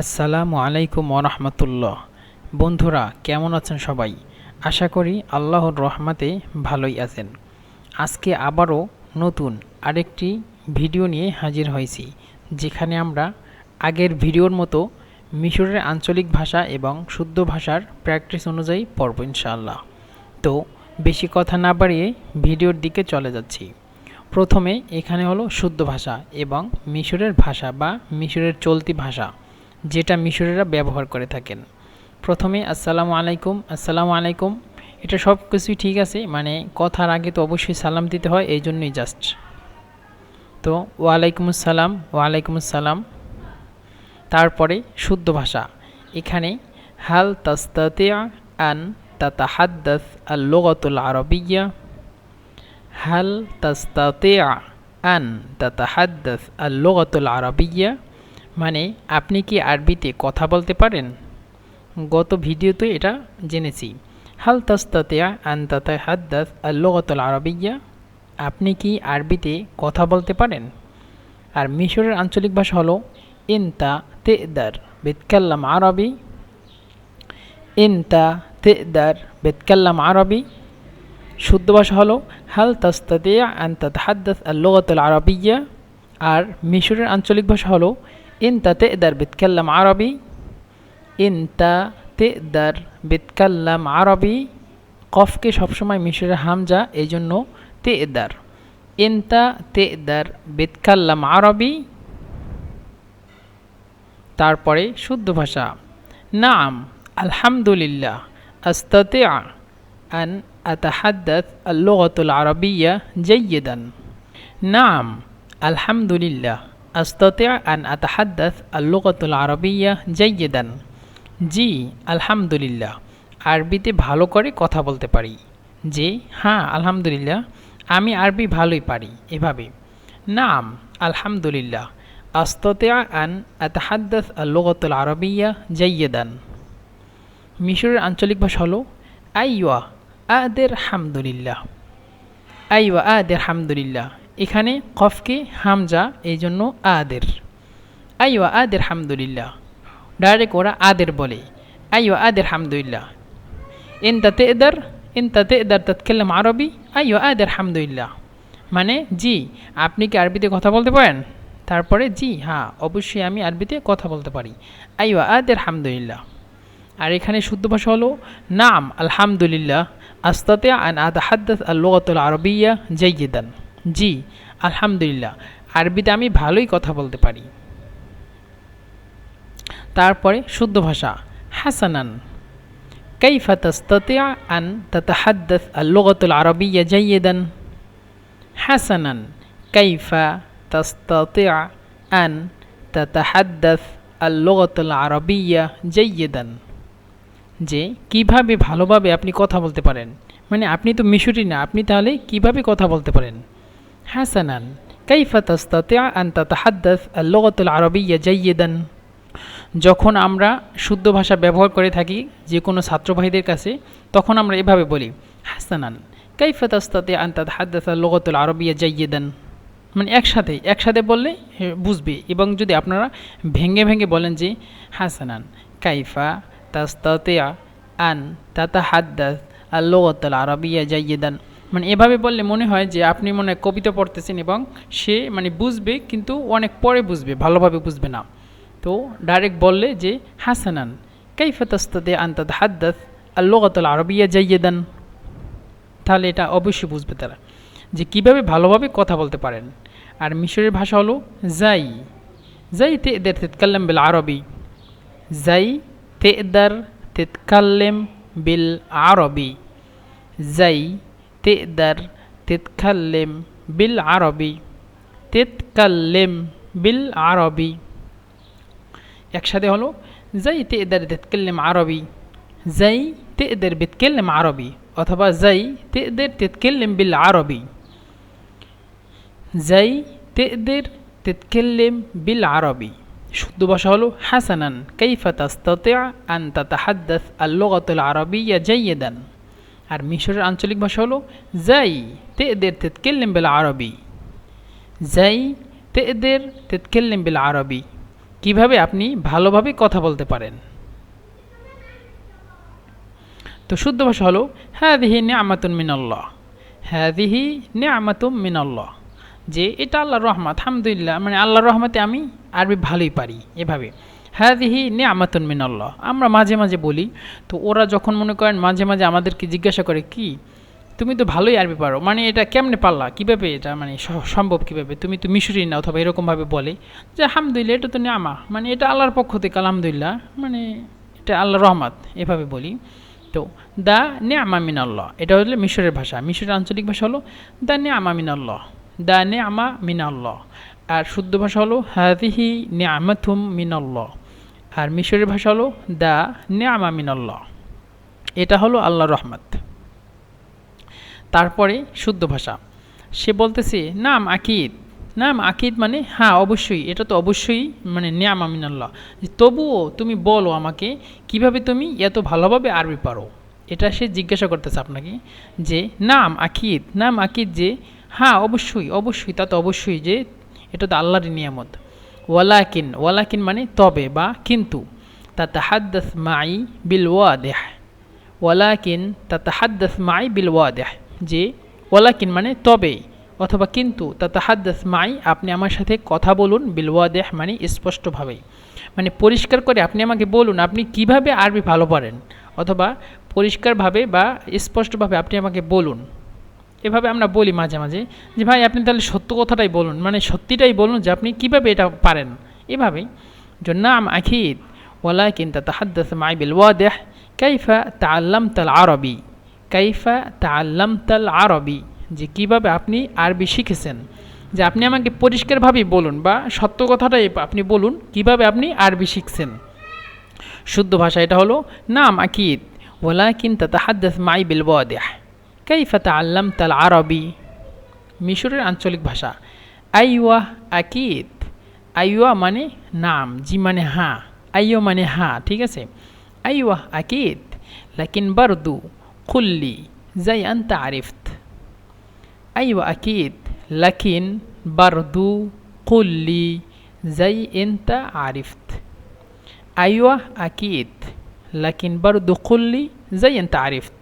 আসসালামু আলাইকুম ওরহমতুল্লাহ বন্ধুরা, কেমন আছেন সবাই? আশা করি আল্লাহর রহমাতে ভালোই আছেন। আজকে আবারও নতুন আরেকটি ভিডিও নিয়ে হাজির হয়েছি, যেখানে আমরা আগের ভিডিওর মতো মিশরের আঞ্চলিক ভাষা এবং শুদ্ধ ভাষার প্র্যাকটিস অনুযায়ী পড়ব ইনশাআল্লাহ। তো বেশি কথা না বাড়িয়ে ভিডিওর দিকে চলে যাচ্ছি। প্রথমে এখানে হলো শুদ্ধ ভাষা এবং মিশরের ভাষা বা মিশরের চলতি ভাষা। যেটা মিশরেরা ব্যবহার করে থাকেন। প্রথমে, আসসালামু আলাইকুম আসসালামু আলাইকুম। এটা সব কিছুই ঠিক আছে মানে কথার আগে তো অবশ্যই সালাম দিতে হয় এই জন্যই জাস্ট তো, ওয়ালাইকুম আসসালাম ওয়ালাইকুম আসসালাম। তারপরে, শুদ্ধ ভাষা। এখানে, হাল তাস্তাতিয়া আন তাতাহাদ্দাস আল লোগাতুল আরবিয়া। হাল তাস্তাতিয়া আন তাতাহাদ্দাস আল লোগাতুল আরবিয়া। মানে আপনি কি আরবিতে কথা বলতে পারেন? গত ভিডিওতে এটা জেনেছি। হাল তাস্তাতিয়া আন তাতাহাদ্দাস আল লোগাতুল আরবিয়া? আপনি কি আরবিতে কথা বলতে পারেন? আর মিশরের আঞ্চলিক ভাষা হলো ইনতা তেদার বেতকাল্লাম আরবি। ইনতা তেদার বেতকাল্লাম আরবি। শুদ্ধ ভাষা হলো হাল তাস্তাতিয়া আন তাতাহাদ্দাস আল লোগাতুল আরবিয়া। আর মিশরের আঞ্চলিক ভাষা হলো ইনতা তেদার বেতকাল্লাম আরবি ইনতা তেদার বেতকাল্লাম আরবি কফকে সবসময় মিশরের হামজা এই জন্য তেদার ইনতা তেদার বেতকাল্লাম আরবি তারপরে শুদ্ধ ভাষা নাম আলহামদুলিল্লাহ আস্তাতে আন আতাহাদ্দাত আল্লুগতুল আরবিয়া জৈয়দান নাম আলহামদুলিল্লাহ আস্তাতে আন আতাহাদ্দাত আল্লুগতুল আরবিয়া জৈয়দান জি আলহামদুলিল্লাহ আরবিতে ভালো করে কথা বলতে পারি। যে হ্যাঁ আলহামদুলিল্লাহ। আমি আরবি ভালোই পারি, এভাবে। নাম, আলহামদুলিল্লাহ। আস্ততিয়া আন আতাহাদ্দাস আল্লুগতুল আরবিয়া জাইয়েদান মিশরের আঞ্চলিক ভাষা হলো আইওয়া আদের হামদুলিল্লাহ আইওয়া আদের হামদুলিল্লাহ এখানে কফকে হামজা এই জন্য আদের। আইওয়া আদের হামদুলিল্লাহ। ডাইরেক্ট ওরা আদের বলে। আইওয়া আদের হামদুলিল্লাহ। ইনতা তেদার ইনতা তেদার তৎকাল্লাম আরবি আইওয়া আদের হামদুলিল্লাহ। মানে জি, আপনি কি আরবিতে কথা বলতে পারেন? তারপরে জি হ্যাঁ অবশ্যই আমি আরবিতে কথা বলতে পারি। আইওয়া আদের হামদুলিল্লাহ। আর এখানে শুদ্ধ ভাষা হলো, নাম, আলহামদুলিল্লাহ। আস্তাতে আন আদ হাদ্দাস আল্লুগাতুল আরবিয়া জাইয়েদান। জি আলহামদুলিল্লাহ আরবিতে আমি ভালোই কথা বলতে পারি তারপরে শুদ্ধ ভাষা হাসানান كيف تستطيع أن تتحدث اللغة العربية جيدا حسنا كيف تستطيع أن تتحدث اللغة العربية جيدا যে কিভাবে ভালোভাবে আপনি কথা বলতে পারেন মানে আপনি তো মিশরি না আপনি তাহলে কিভাবে কথা বলতে পারেন হাসানান কাইফা তাস্তাতিয়া আন তাতাহাদ্দাস আল্লুগাতুল আরবিয়া জাইয়েদান যখন আমরা শুদ্ধ ভাষা ব্যবহার করে থাকি, যে কোনো ছাত্রভাইদের কাছে, তখন আমরা এভাবে বলি, হাসানান, কাইফা তাস্তাতিয়া আন তাতাহাদ্দাস আল্লুগাতুল আরবিয়া জাইয়েদান মানে একসাথে একসাথে বললে বুঝবে। এবং যদি আপনারা ভেঙে ভেঙে বলেন যে, হাসানান, কাইফা তাস্তাতিয়া আন তাতা হাদ্দাস আল্লোগতাল আরবিয়া জাইয়েদান মানে এভাবে বললে মনে হয় যে আপনি মনে হয় কবিতা পড়তেছেন এবং সে মানে বুঝবে, কিন্তু অনেক পরে বুঝবে, ভালোভাবে বুঝবে না। তো ডাইরেক্ট বললে যে, হাসানান, কাইফা তাস্তাতে আন তাতা হাদ্দাস আল্লোগতাল আরবিয়া জাইয়েদান তাহলে এটা অবশ্যই বুঝবে তারা যে কীভাবে ভালোভাবে কথা বলতে পারেন। আর মিশরের ভাষা হলো জাই জাই তেদের তেতকাল্লাম বিল আরবি। জাই তেদার তেতকাল্লেম বিল আরবি। জাই তেদার তেতকাল্লেম বিল আরবি তেতকাল্লেম বিল আরবি একসাথে হলো জাই তেদার তেতকাল্লেম আরবি জাই তেদের বেতকাল্লেম আরবি অথবা জাই তেদের তেতকাল্লেম বিল আরবি জাই তেদের তেতকাল্লেম বিল আরবি শুদ্ধ ভাষা হলো হাসানান কাইফা তাস্তাতিয়া আন তাতাহাদ্দাস আল্লুগাতুল আরবিয়া জাইয়েদান আর মিশরের আঞ্চলিক ভাষা হলো জাই তে এদের তেতকেল্লিম বেল আরবি। জাই তে এদের তেতকেল্লিম বেল আরবি। কীভাবে আপনি ভালোভাবে কথা বলতে পারেন? তো শুদ্ধ ভাষা হলো হ্যাঁ দিহি হ্যাদিহি হ্যাঁ মিনাল্লাহ নে আমাতুন মিনাল্লাহ যে এটা আল্লাহর রহমত, হামদুলিল্লাহ মানে আল্লাহর রহমতে আমি আরবি ভালোই পারি এভাবে। হ্যাঁ দিহি নিয়ামাতুন মিনাল্লাহ। আমরা মাঝে মাঝে বলি, তো ওরা যখন মনে করেন মাঝে মাঝে আমাদেরকে জিজ্ঞাসা করে, কি? তুমি তো ভালোই আরবি পারো। মানে এটা কেমনে পারলা? কীভাবে এটা মানে সম্ভব কীভাবে? তুমি তো মিশরি না অথবা এরকমভাবে বলে। যে আলহামদুলিল্লাহ, এটা তো নিয়ামা। মানে এটা আল্লাহর পক্ষ থেকে আলহামদুলিল্লাহ মানে এটা আল্লাহ রহমত, এভাবে বলি। তো, দা নিয়ামা মিনাল্লাহ। এটা হলো মিশরের ভাষা। মিশরের আঞ্চলিক ভাষা হলো, দা নিয়ামা মিনাল্লাহ। দা নিয়ামা মিনাল্লাহ। আর শুদ্ধ ভাষা হলো হাদিহি নিয়ামাথুম মিনাল্লাহ। আর মিশরের ভাষা হলো দা নিয়ামা মিনাল্লাহ। এটা হলো আল্লাহর রহমত। তারপরে শুদ্ধ ভাষা। সে বলতেছে, নাম আকিদ। নাম আকিদ মানে হ্যাঁ অবশ্যই, এটা তো অবশ্যই মানে নিয়াম আমিনাল্লাহ তবুও তুমি বলো আমাকে, কীভাবে তুমি এত ভালোভাবে আরবি পারো? এটা সে জিজ্ঞাসা করতেছে আপনাকে যে, নাম আকিদ। নাম আকিদ যে হ্যাঁ অবশ্যই অবশ্যই, তা তো অবশ্যই যে, এটা তো আল্লাহরই নিয়ামত। ওয়ালাকিন ওয়ালাকিন মানে তবে বা কিন্তু। তা তাহাদ্দাস মাই বিল ওয়াদেহ। ওয়ালাকিন তা তাহাদ্দাস মাই বিল ওয়াদেহ। যে ওয়ালাকিন মানে তবে অথবা কিন্তু তা তাহাদ্দাস মাই আপনি আমার সাথে কথা বলুন, বিল ওয়াদেহ মানে স্পষ্টভাবে। মানে পরিষ্কার করে আপনি আমাকে বলুন, আপনি কীভাবে আরবি ভালো পারেন? অথবা পরিষ্কারভাবে বা স্পষ্টভাবে আপনি আমাকে বলুন। এভাবে আমরা বলি মাঝে মাঝে যে, ভাই, আপনি তাহলে সত্য কথাটাই বলুন। মানে সত্যিটাই বলুন যে, আপনি কীভাবে এটা পারেন? এভাবেই। জন্নাম আখিদ ওয়ালাকিন তাহাদ্দাস মাই ওয়া দেহ কাইফা তাল্লাম তাল আরবি। কাইফা তাল্লাম তাল আরবি, যে, কীভাবে আপনি আরবি শিখেছেন? যে, আপনি আমাকে পরিষ্কারভাবেই বলুন বা সত্য কথাটাই আপনি বলুন কীভাবে আপনি আরবি শিখছেন? শুদ্ধ ভাষা এটা হলো, নাম আকিদ ওয়ালাকিন তাহাদ্দাস মাই ওয়া দেহ كيف تعلمت العربي মিশরের আঞ্চলিক ভাষা আইওয়া আকিদ আইওয়া মানে নাম জি মানে হ্যাঁ আইও মানে হ্যাঁ ঠিক আছে আইওয়া আকিদ লাকিন বারদু কুল্লি যাই আন্তা আরিফত আইওয়া আকিদ লাকিন বারদু কুল্লি যাই এন্তা আরিফত আইওয়া আকিদ লাকিন বারদু কুল্লি যাই এন্তা আরিফত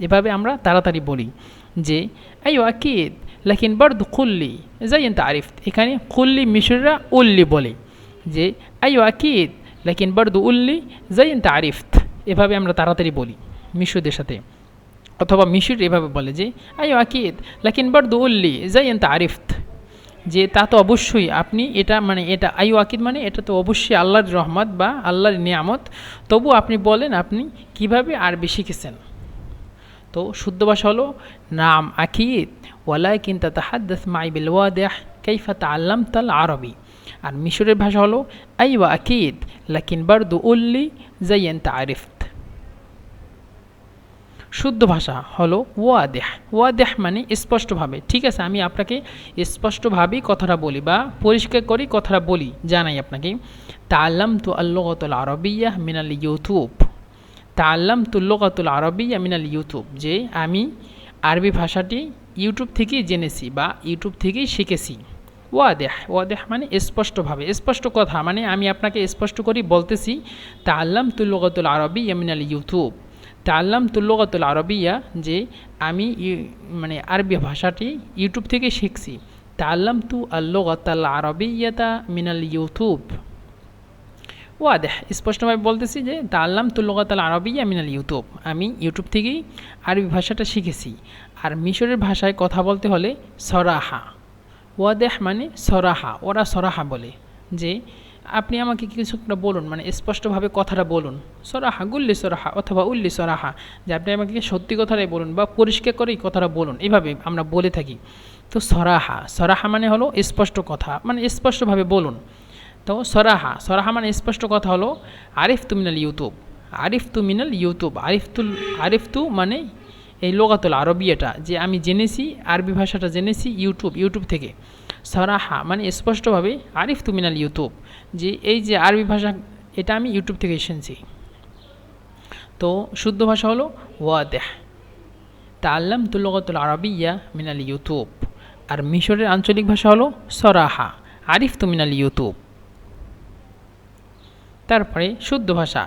এভাবে আমরা তাড়াতাড়ি বলি যে আইও আকিদ লাকিন বারদু কুল্লি। যাই এন্তা আরিফত এখানে কুল্লি মিশররা উল্লি বলে যে আইও আকিদ লাকিন বারদু উল্লি। যাই এন্তা আরিফত এভাবে আমরা তাড়াতাড়ি বলি মিশুদের সাথে। অথবা মিশুর এভাবে বলে যে আইও আকিদ লাকিন বারদু উল্লি। যাই এন্তা আরিফত যে, তা তো অবশ্যই আপনি এটা মানে এটা আইও আকিদ মানে এটা তো অবশ্যই আল্লাহর রহমত বা আল্লাহর নিয়ামত। তবু আপনি বলেন আপনি কীভাবে আরবি শিখেছেন। তো শুদ্ধ ভাষা হলো, নাম আকিদ ওয়ালাকিন তাতাহাদ্দাস মাই বিল ওয়াদিহ, কাইফা তাআল্লামতাল আরবি। আর মিশরের ভাষা হলো, আইওয়া আকিদ, লাকিন বারদু উল্লি জাইয়ান তারিফত শুদ্ধ ভাষা হলো, ওয়াদেহ। ওয়াদেহ মানে স্পষ্টভাবে, ঠিক আছে, আমি আপনাকে স্পষ্টভাবেই কথাটা বলি বা পরিষ্কার করে কথাটা বলি, জানাই আপনাকে। তাল্লাম তু আল্লগতুল আরবিয়া মিনাল ইউটিউব তাল্লাম তুল্লকাতুল আরবিয়া মিনাল ইউটিউব, যে আমি আরবি ভাষাটি ইউটিউব থেকেই জেনেছি বা ইউটিউব থেকেই শিখেছি। ওয়াদেহ ওয়াদেহ মানে স্পষ্টভাবে, স্পষ্ট কথা মানে আমি আপনাকে স্পষ্ট করেই বলতেছি তাল্লাম তুল্লকাতুল আরবি মিনাল ইউটিউব। তাল্লাম তুল্লকাতুল আরবিয়া, যে আমি মানে আরবি ভাষাটি ইউটিউব থেকে শিখছি। তাল্লাম তু আল্লগাতাল আরবিয়াতা মিনাল ইউটিউব। ওয়াদেহ স্পষ্টভাবে বলতেছি যে তাল্লাম তুল্লগাতাল আরবিয়া মিনাল ইউটিউব। আমি ইউটিউব থেকেই আরবি ভাষাটা শিখেছি। আর মিশরের ভাষায় কথা বলতে হলে সরাহা। ওয়াদেহ মানে সরাহা, ওরা সরাহা বলে। যে, আপনি আমাকে কিছু একটা বলুন মানে স্পষ্টভাবে কথাটা বলুন। সরাহা, গুল্লি সরাহা অথবা উল্লি সরাহা, যে আপনি আমাকে সত্যি কথাটাই বলুন বা পরিষ্কার করেই কথাটা বলুন, এভাবে আমরা বলে থাকি। তো সরাহা সরাহা মানে হলো স্পষ্ট কথা মানে স্পষ্টভাবে বলুন। তো সরাহা সরাহা মানে স্পষ্ট কথা হলো আরিফ তু মিনাল ইউটিউব আরিফ তু মিনাল ইউটিউব আরিফ তুল আরিফ তু মানে এই লোকাতুল এটা যে আমি জেনেছি, আরবি ভাষাটা জেনেছি ইউটিউব ইউটিউব থেকে। সরাহা মানে স্পষ্টভাবে আরিফ তু মিনাল ইউটিউব যে এই যে আরবি ভাষা, এটা আমি ইউটিউব থেকে এসেছি তো শুদ্ধ ভাষা হলো ওয়াদেহ তাল্লাম তুল্লগতুল আরবিয়া মিনাল ইউটিউব আর মিশরের আঞ্চলিক ভাষা হলো সরাহা আরিফ তুমিনাল ইউটিউব তারপরে শুদ্ধ ভাষা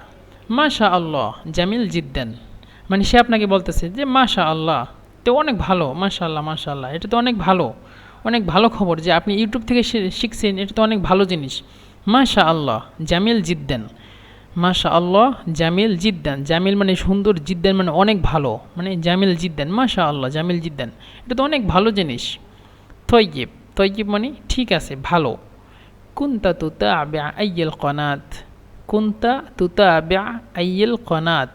মাশা আল্লাহ জামিল জিদ্দান। মানে সে আপনাকে বলতেছে যে মাশা আল্লাহ তো অনেক ভালো মাশা আল্লাহ মাশা আল্লাহ এটা তো অনেক ভালো অনেক ভালো খবর যে আপনি ইউটিউব থেকে শিখছেন, এটা তো অনেক ভালো জিনিস। মাশা আল্লাহ জামিল জিদ্দান। মাশা আল্লাহ জামিল জিদ্দান। জামিল মানে সুন্দর, জিদ্দান মানে অনেক ভালো। মানে জামিল জিদ্দান মাশা আল্লাহ জামিল জিদ্দান। এটা তো অনেক ভালো জিনিস। তৈজিব তৈজিব মানে ঠিক আছে, ভালো। কুন্তা তুতা আব্যা আইয়েল কনাত। কুন্তা তুতা আব্যা আইয়েল কনাত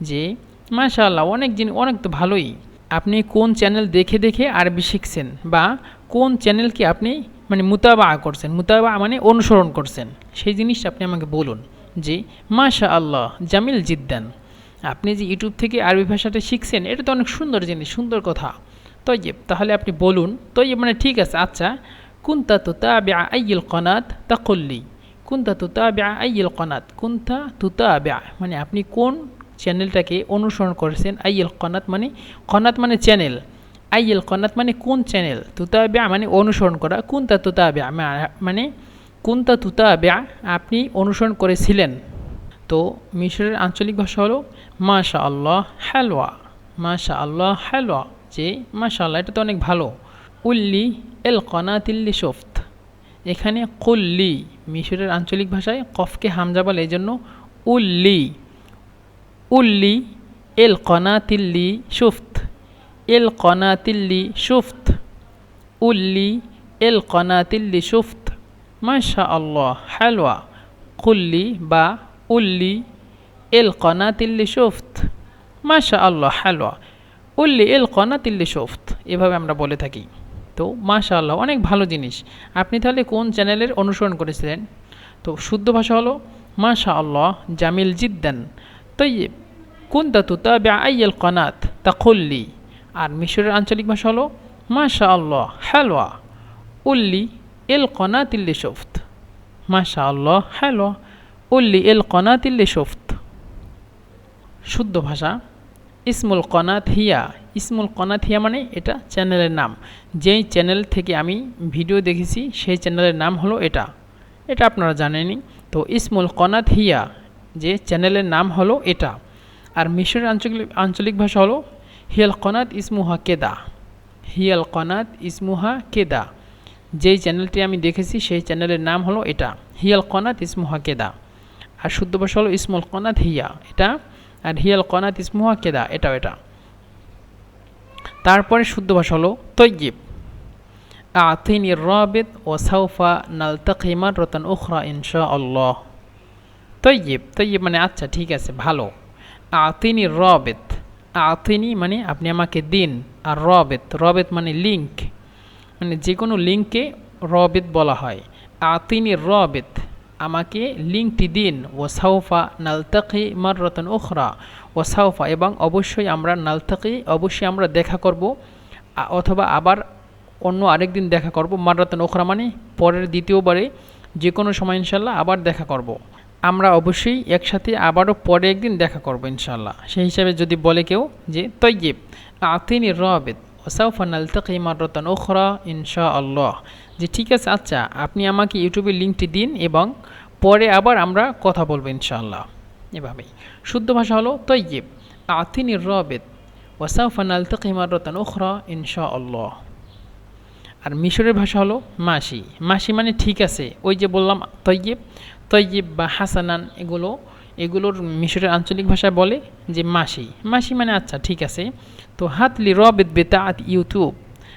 যে, মাশাআল্লাহ, অনেক জিনিস অনেক তো ভালোই। আপনি কোন চ্যানেল দেখে দেখে আরবি শিখছেন বা কোন চ্যানেলকে আপনি মানে মুতাবা করছেন? মুতাবা মানে অনুসরণ করছেন। সেই জিনিসটা আপনি আমাকে বলুন। যে মাশা আল্লাহ জামিল জিদ্দান। আপনি যে ইউটিউব থেকে আরবি ভাষাটা শিখছেন, এটা তো অনেক সুন্দর জিনিস, সুন্দর কথা। তৈব তাহলে আপনি বলুন। তৈব মানে ঠিক আছে আচ্ছা। কুন্তা তুতাবিআ আইয়িল কনাত তাকুল্লি। কুন্তা তুতাবিআ আইয়িল কনাত? কুন্তা তুতাবিআ? মানে আপনি কোন চ্যানেলটাকে অনুসরণ করেছেন? আইয়িল কনাত মানে কনাত মানে চ্যানেল। আইয়িল কনাত মানে কোন চ্যানেল? তুতাবিআ মানে অনুসরণ করা। কুন্তা তুতাবিআ? মা- মানে কুন্তা তুতাবিআ আপনি অনুসরণ করেছিলেন? তো মিশরের আঞ্চলিক ভাষা হলো মাশা আল্লাহ হালওয়া। মাশা আল্লাহ হালওয়া, যে মাশা আল্লাহ এটা তো অনেক ভালো। উল্লি এল কনাতিল্লি শফত। এখানে কুল্লি। মিশরের আঞ্চলিক ভাষায় কফকে হামজা বলে এই জন্য উল্লি। উল্লি, এল কনাতিল্লি শুফত এল কনাতিল্লি শুফত উল্লি, এল কনাতিল্লি শুফত মাশা আল্লাহ হালওয়া। কুল্লি বা উল্লি, এল কনাতিল্লি শুফত মাশা আল্লাহ হালওয়া। উল্লি, এল কনাতিল্লি শুফত এভাবে আমরা বলে থাকি। তো মাশা আল্লাহ অনেক ভালো জিনিস। আপনি তাহলে কোন চ্যানেলের অনুসরণ করেছিলেন? তো শুদ্ধ ভাষা হলো মাশা আল্লাহ জামিল জিদ্দান। তৈব কুন্তা তুতাবে আইয়াল কনাত তাকুল্লি। আর মিশরের আঞ্চলিক ভাষা হলো মাশা আল্লাহ হালওয়া, উল্লি এল কনাতিল্লি শুফত মাশা আল্লাহ হালওয়া, উল্লি এল কনাতিল্লি শুফত শুদ্ধ ভাষা। ইসমুল কনাত হিয়া ইসমুল কনাত হিয়া মানে এটা চ্যানেলের নাম। যেই চ্যানেল থেকে আমি ভিডিও দেখেছি, সেই চ্যানেলের নাম হলো এটা। এটা আপনারা জানেনই। তো ইসমুল কনাত হিয়া যে চ্যানেলের নাম হলো এটা। আর মিশরের আঞ্চলিক আঞ্চলিক ভাষা হলো হিয়াল কনাত ইসমুহা কেদা। হিয়াল কনাত ইসমুহা কেদা। যেই চ্যানেলটি আমি দেখেছি, সেই চ্যানেলের নাম হলো এটা। হিয়াল কনাত ইসমুহা কেদা। আর শুদ্ধ ভাষা হলো ইসমুল কনাত হিয়া এটা আর হিয়াল কনাত ইসমুহা কেদা এটাও এটা তারপরে শুদ্ধ ভাষা হলো তৈজিব আতিনি রাবিদ ও সাউফা নালতাকি রতন উখরা ইনশা আল্লাহ তৈজিব তৈজিব মানে আচ্ছা ঠিক আছে, ভালো। আতিনি রবেত, আতিনি মানে আপনি আমাকে দিন, আর রবেত রবেত মানে লিঙ্ক মানে যে কোনো লিঙ্ককে রবেত বলা হয়। আতিনি রবেত। আমাকে লিঙ্কটি দিন। ও সাউফা নালতাকি মাররতন ওখরা ও সাউফা এবং অবশ্যই আমরা নালতাকি, অবশ্যই আমরা দেখা করব অথবা আবার অন্য আরেক দিন দেখা করব। মাররতন ওখরা মানে পরের দ্বিতীয়বারে যে কোনো সময় ইনশাল্লাহ আবার দেখা করব। আমরা অবশ্যই একসাথে আবারও পরে একদিন দেখা করব ইনশাল্লাহ সেই হিসাবে যদি বলে কেউ যে তৈজিব আতিনি রবেদ ওসাউফা নালতাকি মাররতন ওখরা ইনশা আল্লাহ যে ঠিক আছে আচ্ছা আপনি আমাকে ইউটিউবের লিঙ্কটি দিন এবং পরে আবার আমরা কথা বলব ইনশাআল্লাহ। এভাবেই। শুদ্ধ ভাষা হলো তৈজিব আতিনি রবেদ। ওসাউফা নালতাকি মাররতন ওখরা ইনশা আল্লাহ আর মিশরের ভাষা হলো মাসি। মাসি মানে ঠিক আছে, ওই যে বললাম তৈজিব তৈজিব বা হাসানান এগুলো, এগুলোর মিশরের আঞ্চলিক ভাষায় বলে যে মাসি। মাসি মানে আচ্ছা ঠিক আছে। তো হাতলি রবেদ বেতা আত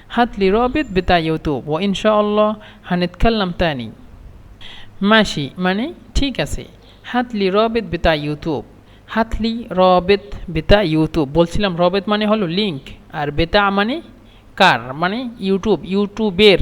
ইউটিউব হাতলি রবেদ বেতা ইউটিউব ও ইনশাআল্লাহ হানিত কাল্লাম তানি মাসি মানে ঠিক আছে হাতলি রবেদ বেতা ইউটিউব হাতলি রবেদ বেতা ইউটিউব বলছিলাম রবেদ মানে হলো লিঙ্ক আর বেতা মানে কার মানে ইউটিউব ইউটিউবের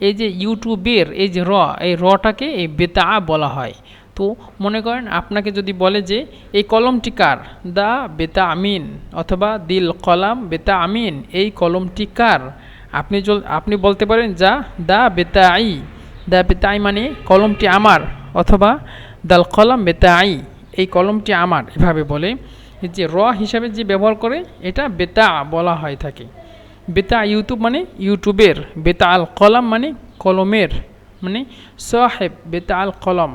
এই যে ইউটিউবের এই যে র, এই রটাকে এই বেতা বলা হয়। তো মনে করেন আপনাকে যদি বলে যে, এই কলমটি কার? দা বেতা আমিন অথবা দিল কলাম বেতা আমিন এই কলমটি কার? আপনি আপনি বলতে পারেন, যা, দা বেতা আই দা বেতা আই মানে কলমটি আমার অথবা দাল কলাম বেতা আই এই কলমটি আমার, এভাবে বলে। যে র হিসাবে যে ব্যবহার করে, এটা বেতা বলা হয় থাকে। বেতা ইউটিউব মানে ইউটিউবের, বেতা আল কলম মানে কলমের মানে সাহেব বেতা আল কলম।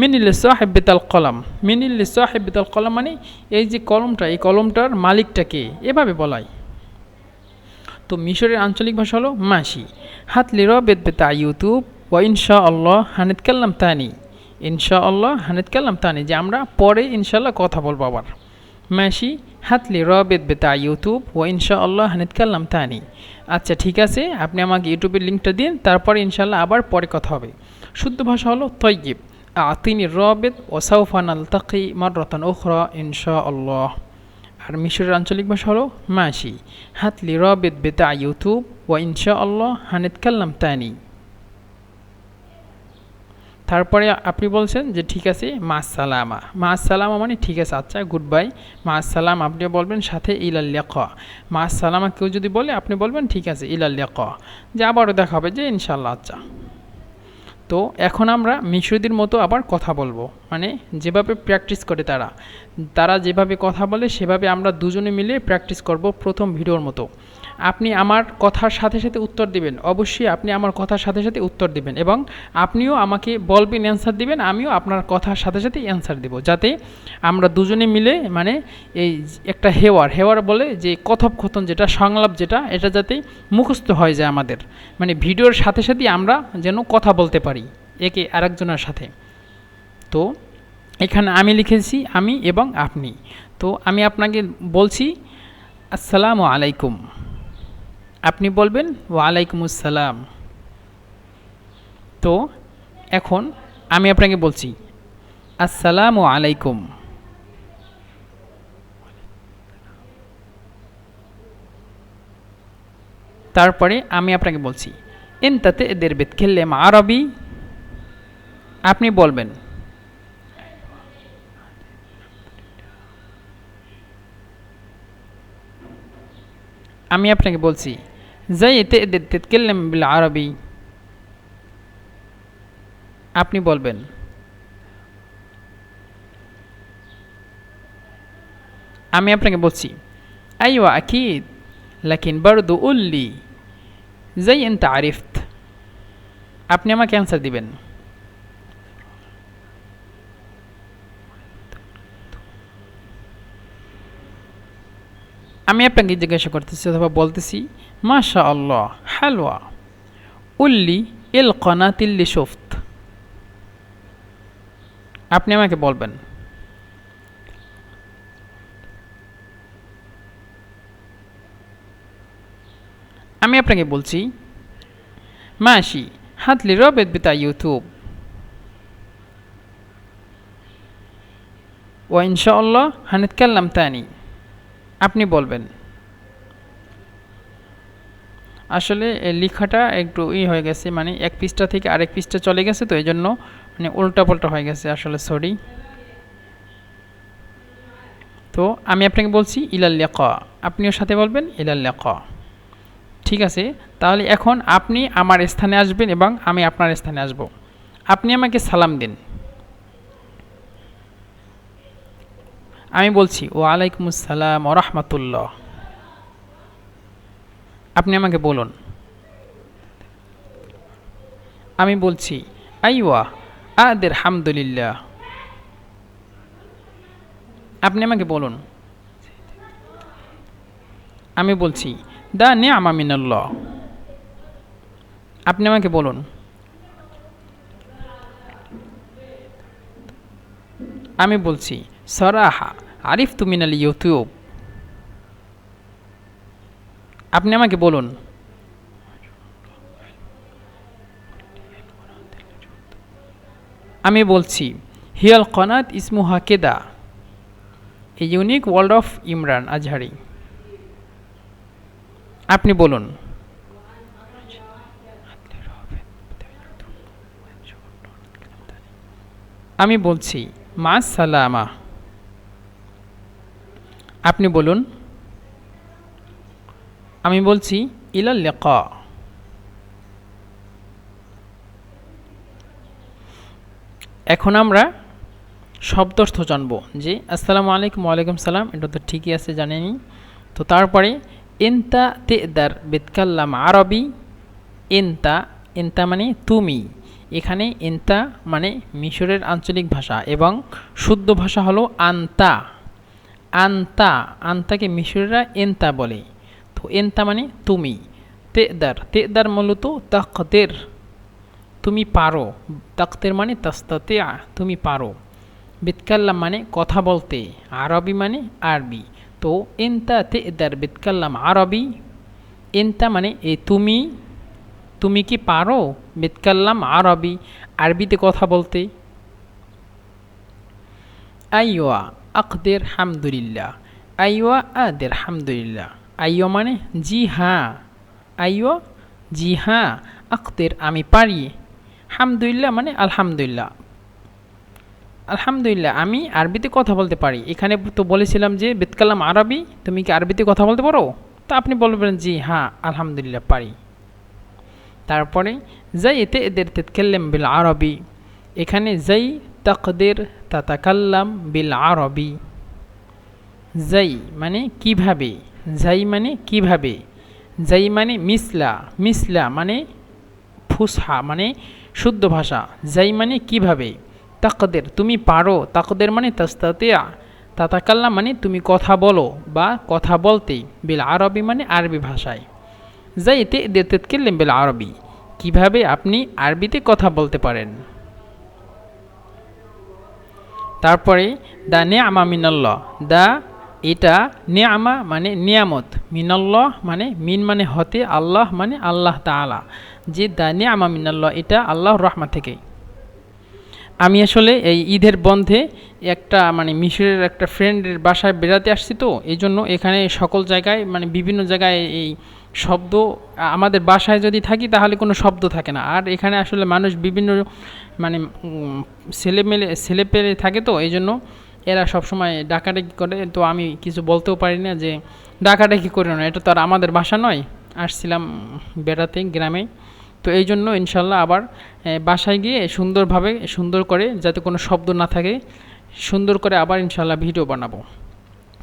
মিনিল্লি সাহেব বেতাল কলম। মিনিল্লি সাহেব বেতাল কলম মানে এই যে কলমটা, এই কলমটার মালিকটাকে, এভাবে বলাই। তো মিশরের আঞ্চলিক ভাষা হলো মাসি। হাত লির বেদ বেতা ইউটিউব ও ইনশা আল্লাহ হানিত কাল্লাম তানি। ইনশা আল্লাহ হানিত কাল্লাম তানি, যে আমরা পরে ইনশাল্লাহ কথা বলব আবার। মাসি, হাতলি রবেদ বেতা ইউটিউব ও ইনশা আল্লাহ হানিত কাল্লাম তানি। আচ্ছা ঠিক আছে, আপনি আমাকে ইউটিউবের লিঙ্কটা দিন, তারপরে ইনশাল্লাহ আবার পরে কথা হবে। শুদ্ধ ভাষা হলো তৈয়ব। আতিনি রবেদ ও সাউফান আল তাকি মাররতান ওখরা ইনশা আল্লাহ আর মিশরের আঞ্চলিক ভাষা হলো মাসি হাতলি রবেদ বেতা ইউটিউব ও ইনশা আল্লাহ হানিত কাল্লাম তানি। তারপরে আপনি বলছেন যে ঠিক আছে, মা সালামা। মা সালামা মানে ঠিক আছে আচ্ছা গুড বাই মা সালাম, আপনি বলবেন সাথে ইলাল্লিয়া ক মা সালামা কেউ যদি বলে, আপনি বলবেন ঠিক আছে ইলাল্লিয়া ক যে আবারও দেখা হবে যে ইনশাল্লাহ আচ্ছা। তো এখন আমরা মিশরীদের মতো আবার কথা বলব। মানে যেভাবে প্র্যাকটিস করে তারা। তারা যেভাবে কথা বলে, সেভাবে আমরা দুজনে মিলে প্র্যাকটিস করব প্রথম ভিডিওর মতো। আপনি আমার কথার সাথে সাথে উত্তর দিবেন। অবশ্যই আপনি আমার কথার সাথে সাথে উত্তর দিবেন এবং আপনিও আমাকে বলবেন অ্যান্সার দিবেন, আমিও আপনার কথার সাথে সাথে অ্যান্সার দেব। যাতে আমরা দুজনে মিলে মানে এই একটা হেওয়ার হেওয়ার বলে যে কথোপকথন যেটা, সংলাপ যেটা, এটা যাতে মুখস্থ হয়ে যায় আমাদের। মানে ভিডিওর সাথে সাথেই আমরা যেন কথা বলতে পারি একে আরেকজনের সাথে। তো এখানে আমি লিখেছি, আমি এবং আপনি। তো আমি আপনাকে বলছি, আসসালামু আলাইকুম। আপনি বলবেন ওয়ালাইকুম আসসালাম তো এখন আমি আপনাকে বলছি, আসসালামু আলাইকুম। তারপরে আমি আপনাকে বলছি এনতাতে এদের বেদ খেললে মা আরবি। আপনি বলবেন, আমি আপনাকে বলছি এদের তেতকেল্লাম বিল আরবি আপনি বলবেন আমি আপনাকে বলছি আইওয়া আকিদ লাকিন বারদু উল্লি যাই এনতা আরিফত আপনি আমাকে অ্যান্সার দিবেন আমি আপনাকে জিজ্ঞাসা করতেছি অথবা বলতেছি মাশা আল্লাহ হালওয়া উল্লি এল কনাতিল্লি সুফত আপনি আমাকে বলবেন আমি আপনাকে বলছি মাসি হাতলি রবেদ বিতা ইউটিউব ও ইনশাআল্লাহ হানিতকাল্লাম তানি আপনি বলবেন আসলে লেখাটা একটু ই হয়ে গেছে মানে এক পৃষ্ঠা থেকে আরেক পৃষ্ঠা চলে গেছে তো এই জন্য মানে উল্টা পাল্টা হয়ে গেছে আসলে সরি তো আমি আপনাকে বলছি ইলাল্লা ক আপনিও সাথে বলবেন, ইলাল ক ঠিক আছে, তাহলে এখন আপনি আমার স্থানে আসবেন এবং আমি আপনার স্থানে আসব। আপনি আমাকে সালাম দিন। আমি বলছি ও আলাইকুম আসসালাম ও রহমতুল্লাহ। আপনি আমাকে বলুন। আমি বলছি, আইওয়া, আদের হামদুলিল্লাহ। আপনি আমাকে বলুন। আমি বলছি, দা নে আমামিনাল্লাহ আপনি আমাকে বলুন। আমি বলছি, সরাহা আরিফ তুমিনাল ইউটিউব। আপনি আমাকে বলুন। আমি বলছি, হিয়াল কনাত ইসমুহা কেদা a unique world of Imran Azhari. আপনি বলুন। আমি বলছি, মা সালামা। আপনি বলুন। আমি বলছি, ইলাল লেকা। এখন আমরা শব্দর্থ জানব যে, আসসালামু আলাইকুম, ওয়ালাইকুম সালাম, এটা তো ঠিকই আছে জানেনি তো তারপরে, এনতা তেদার বেতকাল্লাম আরবি এনতা এনতা মানে তুমি। এখানে এন্তা মানে মিশরের আঞ্চলিক ভাষা এবং শুদ্ধ ভাষা হলো আন্তা। আন্তা, আন্তাকে মিশরেরা এন্তা বলে। তো এন্তা মানে তুমি তেদার তেদার মূলত তাকতের তুমি পারো তাকতের মানে তাস্তাতে তুমি পারো বিতকাল্লাম মানে কথা বলতে. আরবি মানে আরবি তো এন্তা তেদার বিতকাল্লাম আরবি এন্তা মানে এ তুমি তুমি কি পারো বিতকাল্লাম আরবি আরবিতে কথা বলতে. আইওয়া আকদের হামদুলিল্লাহ আইওয়া আদের হামদুলিল্লাহ আইও মানে জি হ্যাঁ আইও জি হ্যাঁ আকদের আমি পারি। হামদুলিল্লাহ মানে আলহামদুলিল্লাহ। আলহামদুলিল্লাহ, আমি আরবিতে কথা বলতে পারি। এখানে তো বলেছিলাম যে বেতকালাম আরবি, তুমি কি আরবিতে কথা বলতে পারো? তো আপনি বলবেন জি হ্যাঁ আলহামদুলিল্লাহ, পারি। তারপরে, যাই এতে এদের তেতকাল্লাম বিল আরবি। এখানে যাই তাকদের তাতাকাল্লাম বিল আরবি। যাই মানে কীভাবে? যাই মানে কীভাবে? যাই মানে মিসলা মিসলা মানে ফুসহা মানে শুদ্ধ ভাষা। যাই মানে কীভাবে? তাকদের, তুমি পারো। তাকদের মানে তাস্তাতিয়া। তাতাকাল্লা মানে তুমি কথা বলো বা কথা বলতে বিল আরবি মানে আরবি ভাষায়। যাইতে তেতকেল্লেম বিল আরবি। কীভাবে আপনি আরবিতে কথা বলতে পারেন? তারপরে, দা নে মিনাল্লাহ। দা এটা নেয়ামা মানে নিয়ামত। মিনাল্লাহ মানে মিন মানে হতে আল্লাহ মানে আল্লাহ তালা যে দা নেয়ামা মিনাল্লাহ, এটা আল্লাহ রহমা থেকে আমি আসলে এই ঈদের বন্ধে একটা মানে মিশরের একটা ফ্রেন্ডের বাসায় বেড়াতে আসছি তো এই জন্য এখানে সকল জায়গায় মানে বিভিন্ন জায়গায় এই শব্দ, আমাদের বাসায় যদি থাকি তাহলে কোনো শব্দ থাকে না। আর এখানে আসলে মানুষ বিভিন্ন মানে ছেলেমেলে, ছেলেপেলে থাকে তো এই জন্য এরা সবসময় ডাকাডাকি করে, তো আমি কিছু বলতেও পারি না যে ডাকাডাকি করে না, এটা তো আর আমাদের বাসা নয়। আসছিলাম বেড়াতে, গ্রামে। তো এই জন্য ইনশাল্লাহ আবার বাসায় গিয়ে সুন্দরভাবে, সুন্দর করে যাতে কোনো শব্দ না থাকে, সুন্দর করে আবার ইনশাল্লাহ ভিডিও বানাবো।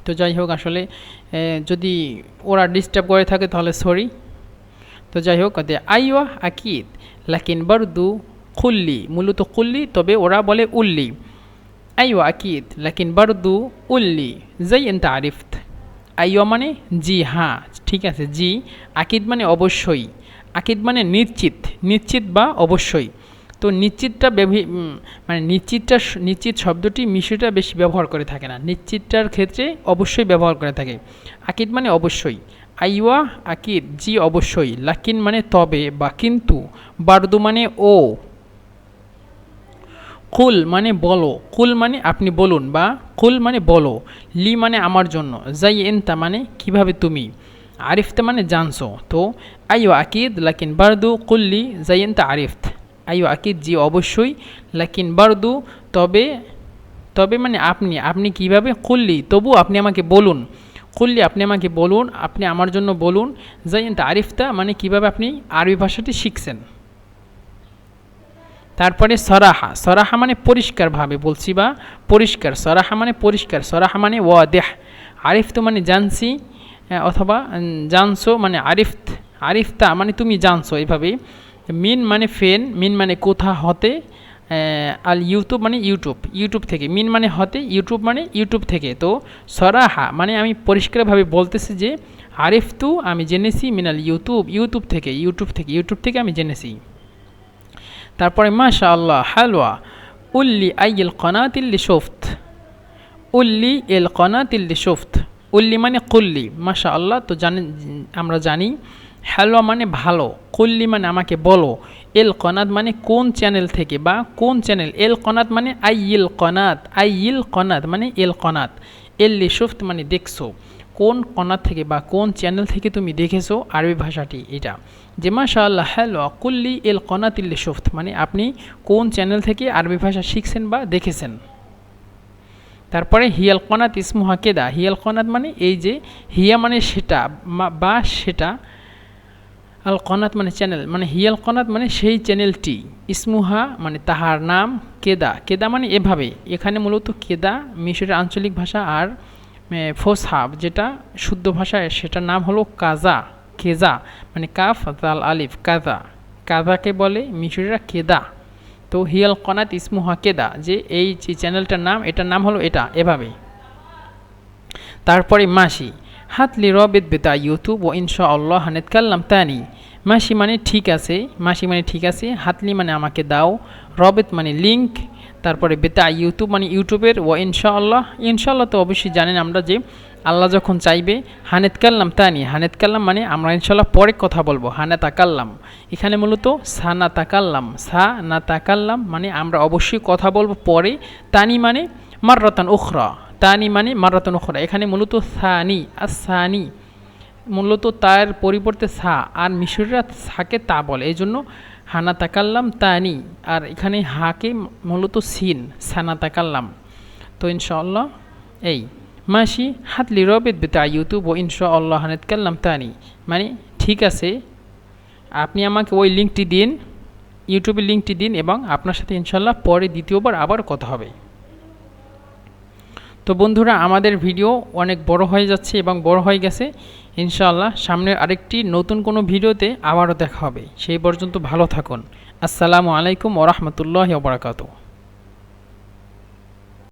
তো যাই হোক আসলে যদি ওরা ডিস্টার্ব করে থাকে তাহলে সরি তো যাই হোক আইওয়া আকিদ, লাকিন বারদু খুল্লি মূলত কুল্লি তবে ওরা বলে উল্লি। আইওয়া আকিদ লাকিন বারদু উল্লি যাই এন তারিফত আইওয়া মানে জি হ্যাঁ ঠিক আছে জি আকিদ মানে অবশ্যই আকিদ মানে নিশ্চিত নিশ্চিত বা অবশ্যই তো নিশ্চিতটা মানে নিশ্চিতটা নিশ্চিত শব্দটি মিশিটা বেশি ব্যবহার করে থাকে না। নিশ্চিতটার ক্ষেত্রে অবশ্যই ব্যবহার করে থাকে। আকিদ মানে অবশ্যই আইওয়া আকিদ জি অবশ্যই লাকিন মানে তবে বা কিন্তু বারদু মানে ও কুল মানে বলো, কুল মানে আপনি বলুন বা কুল মানে বলো, লি মানে আমার জন্য যাই এনতা মানে কীভাবে তুমি, আরিফতে মানে জানছো, তো আইও আকিদ, লাকিন বারদু কুল্লি জাইয়েন্তা আরিফত আইও আকিদ, জি অবশ্যই, লাকিন বারদু, তবে তবে মানে আপনি আপনি কীভাবে কুল্লি তবু আপনি আমাকে বলুন কুল্লি আপনি আমাকে বলুন, আপনি আমার জন্য বলুন, জাইয়েন্তা আরিফতা মানে কীভাবে আপনি আরবি ভাষাটি শিখছেন। তারপরে সরাহা। সরাহা মানে পরিষ্কারভাবে বলছি বা পরিষ্কার। সরাহা মানে পরিষ্কার। সরাহা মানে ওয়াদেহ। আরিফ তো মানে জানছি অথবা জানছো মানে আরিফ আরিফতা মানে তুমি জানছো এইভাবেই। মিন মানে ফেন, মিন মানে কোথা হতে আল ইউটিউব মানে ইউটিউব ইউটিউব থেকে। মিন মানে হতে ইউটিউব মানে ইউটিউব থেকে। তো সরাহা মানে আমি পরিষ্কারভাবে বলতেছি যে আরিফ তু আমি জেনেছি মিনাল ইউটিউব ইউটিউব থেকে ইউটিউব থেকে ইউটিউব থেকে আমি জেনেছি। তারপরে মাশা আল্লাহ হালওয়া। উল্লি আইল কনাতিল্লি শোফত উল্লি এল কনাতিল্লি শোফত উল্লি মানে কুল্লি মাশা আল্লাহ তো জানি আমরা জানি হ্যালো মানে ভালো, কুল্লি মানে আমাকে বলো। এল কনাত মানে কোন চ্যানেল থেকে বা কোন চ্যানেল? এল কনাত মানে আই ইল কনাত আই ইল কনাত মানে এল কনাত। এল লিসুফত মানে দেখছ, কোন কনাত থেকে বা কোন চ্যানেল থেকে তুমি দেখেছ আরবি ভাষাটি, এটা। যে মাশা আল্লাহ হ্যালো, কুল্লি এল কনাত ইল লিসুফত মানে আপনি কোন চ্যানেল থেকে আরবি ভাষা শিখছেন বা দেখেছেন? তারপরে হিয়াল কনাত ইসমুহা কেদা হিয়াল কনাত মানে এই যে হিয়া মানে সেটা বা সেটা, আল কনাত মানে চ্যানেল মানে হিয়াল কনাত মানে সেই চ্যানেলটি ইসমুহা মানে তাহার নাম, কেদা কেদা মানে এভাবে, এখানে মূলত কেদা, মিশরের আঞ্চলিক ভাষা আর ফোসহাব যেটা শুদ্ধ ভাষায় সেটার নাম হলো কাজা। কেজা মানে কাফ জাল আলিফ, কাজা। কাজাকে বলে মিশরেরা কেদা। তো হিয়াল কনাত ইসমুহা কেদা যে এই যে চ্যানেলটার নাম, এটার নাম হলো এটা এভাবে তারপরে মাসি হাতলি রবেদ বেতা ইউটিউব ও ইনশা আল্লাহ হানেদ কাল্লাম তানি। মাসি মানে ঠিক আছে, মাসি মানে ঠিক আছে হাতলি মানে আমাকে দাও, রবেত মানে লিঙ্ক তারপরে বেতা ইউটিউব মানে ইউটিউবের ও ইনশাআল্লাহ ইনশাআল্লাহ তো অবশ্যই জানেন আমরা যে আল্লাহ যখন চাইবে, হানেত কাল্লাম তানি হানেত কাল্লাম মানে আমরা ইনশাল্লাহ পরে কথা বলব হানা তাকাল্লাম এখানে মূলত সা না তাকাল্লাম সা না তাকাল্লাম মানে আমরা অবশ্যই কথা বলব পরে তানি মানে মাররতান উখরা তানি মানে মাররতান উখরা। এখানে মূলত সানি আর সানি মূলত তার পরিবর্তে সা, আর মিশরিরা সাকে তা বলে। এই জন্য হানা তাকাল্লাম তানি, আর এখানে হাকে মূলত সিন সানা তাকাল্লাম তো ইনশাআল্লাহ, এই, মাসি হাত হাতলি রবেদ বেতা ইউটিউব ও ইনশা আল্লাহ হানেত কাল্লাম তানি। মানে ঠিক আছে, আপনি আমাকে ওই লিঙ্কটি দিন, ইউটিউবের লিঙ্কটি দিন এবং আপনার সাথে ইনশাল্লাহ পরে দ্বিতীয়বার আবার কথা হবে। তো বন্ধুরা, আমাদের ভিডিও অনেক বড় হয়ে যাচ্ছে এবং বড় হয়ে গেছে। ইনশাআল্লাহ সামনে আরেকটি নতুন কোনো ভিডিওতে আবারও দেখা হবে। সেই পর্যন্ত ভালো থাকুন। আসসালামু আলাইকুম ওরহমতুল্লাহ ওবরাকাতু